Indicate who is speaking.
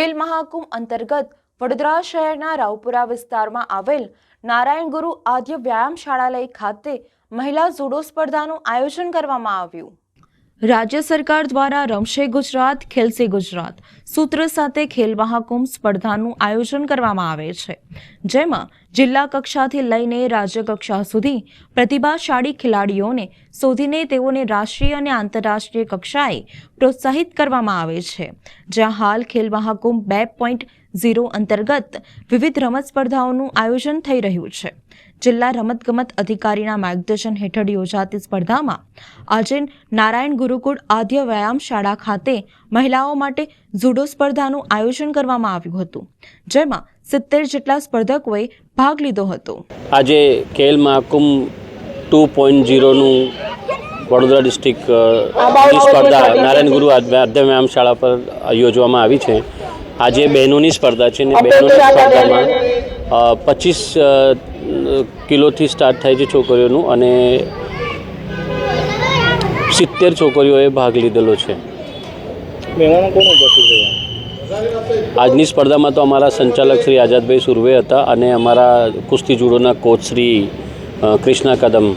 Speaker 1: મહાકુંભ અંતર્ગત વડોદરા શહેરના રાવપુરા વિસ્તારમાં આવેલ નારાયણ ગુરુ આદ્ય વ્યાયામ શાળાલય ખાતે મહિલા જુડો સ્પર્ધાનું આયોજન કરવામાં આવ્યું. રાજ્ય સરકાર દ્વારા રમશે ગુજરાત, ખેલશે ગુજરાત. સૂત્ર સાથે ખેલ મહાકુંભ સ્પર્ધાનું આયોજન કરવામાં આવે છે. જેમાં જિલ્લા કક્ષાથી લઈને રાજ્ય કક્ષા સુધી પ્રતિભાશાળી ખેલાડીઓને શોધીને તેઓને રાષ્ટ્રીય અને આંતરરાષ્ટ્રીય કક્ષાએ પ્રોત્સાહિત કરવામાં આવે છે. જ્યાં હાલ ખેલ મહાકુંભ બે પોઈન્ટ ઝીરો અંતર્ગત વિવિધ રમત સ્પર્ધાઓનું આયોજન થઈ રહ્યું છે. જિલ્લા રમતગમત અધિકારીના માર્ગદર્શન હેઠળ યોજાતી સ્પર્ધામાં આજે નારાયણ ગુરુકુળ આદ્ય વ્યાયામ શાળા ખાતે મહિલાઓ માટે જુડો સ્પર્ધાનું આયોજન કરવામાં આવ્યું હતું જેમાં સિત્તેર જેટલા સ્પર્ધકોએ ભાગ લીધો હતો.
Speaker 2: આજે ખેલ મહાકુંભ ટુ પોઈન્ટ ઝીરોનું વડોદરા ડિસ્ટ્રિક્ટ સ્પર્ધા નારાયણ ગુરુ વ્યાયામ શાળા પર યોજવામાં આવી છે. આજે બહેનોની સ્પર્ધા છે ને બહેનોની સ્પર્ધામાં પચીસ કિલોથી સ્ટાર્ટ થાય છે છોકરીઓનું અને સિત્તેર છોકરીઓએ ભાગ લીધેલો છે.
Speaker 3: મહેમાનો કોણ ઉપસ્થિત રહ્યા
Speaker 2: આજની સ્પર્ધામાં તો અમારા સંચાલક શ્રી આઝાદભાઈ સુરવે હતા અને અમારા કુસ્તી જુડોના કોચ શ્રી કૃષ્ણા કદમ.